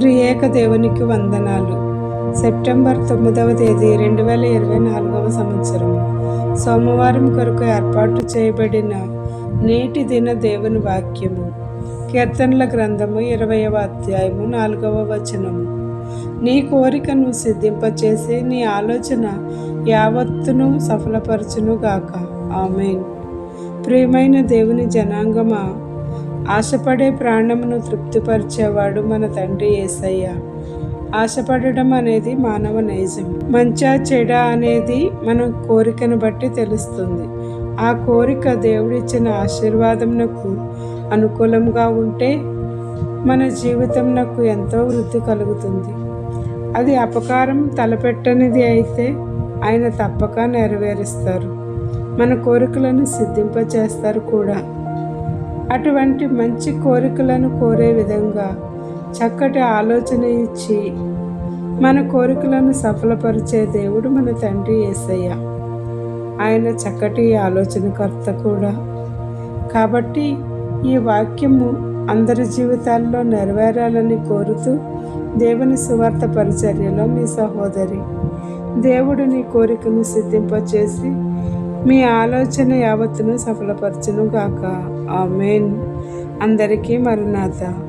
త్రియేక దేవునికి వందనాలు. సెప్టెంబర్ తొమ్మిదవ తేదీ రెండు వేల ఇరవై నాలుగవ సంవత్సరం. సోమవారం కొరకు ఏర్పాటు చేయబడిన నేటి దిన దేవుని వాక్యము. కీర్తనల గ్రంథము ఇరవయవ అధ్యాయము నాలుగవ వచనము. నీ కోరికను సిద్ధింపచేసి నీ ఆలోచన యావత్తును సఫలపరచును గాక ఆమెన్. ప్రియమైన దేవుని జనాంగమా ఆశపడే ప్రాణమును తృప్తిపరిచేవాడు మన తండ్రి ఏసయ్య. ఆశపడడం అనేది మానవ నైజం. మంచా చెడ అనేది మన కోరికను బట్టి తెలుస్తుంది. ఆ కోరిక దేవుడిచ్చిన ఆశీర్వాదంకు అనుకూలంగా ఉంటే మన జీవితంనకు ఎంతో వృద్ధి కలుగుతుంది. అది అపకారం తలపెట్టనిది అయితే ఆయన తప్పక నెరవేరుస్తారు. మన కోరికలను సిద్ధింపచేస్తారు కూడా. అటువంటి మంచి కోరికలను కోరే విధంగా చక్కటి ఆలోచన ఇచ్చి మన కోరికలను సఫలపరిచే దేవుడు మన తండ్రి ఏసయ్య. ఆయన చక్కటి ఆలోచనకర్త కూడా. కాబట్టి ఈ వాక్యము అందరి జీవితాల్లో నెరవేరాలని కోరుతూ దేవుని సువార్త పరిచర్యలో మీ సహోదరి దేవుడు నీ కోరికను సిద్ధింపచేసి మీ ఆలోచన యావత్తును సఫలపరచును గాక. ఆమెన్. అందరికీ మరునాథ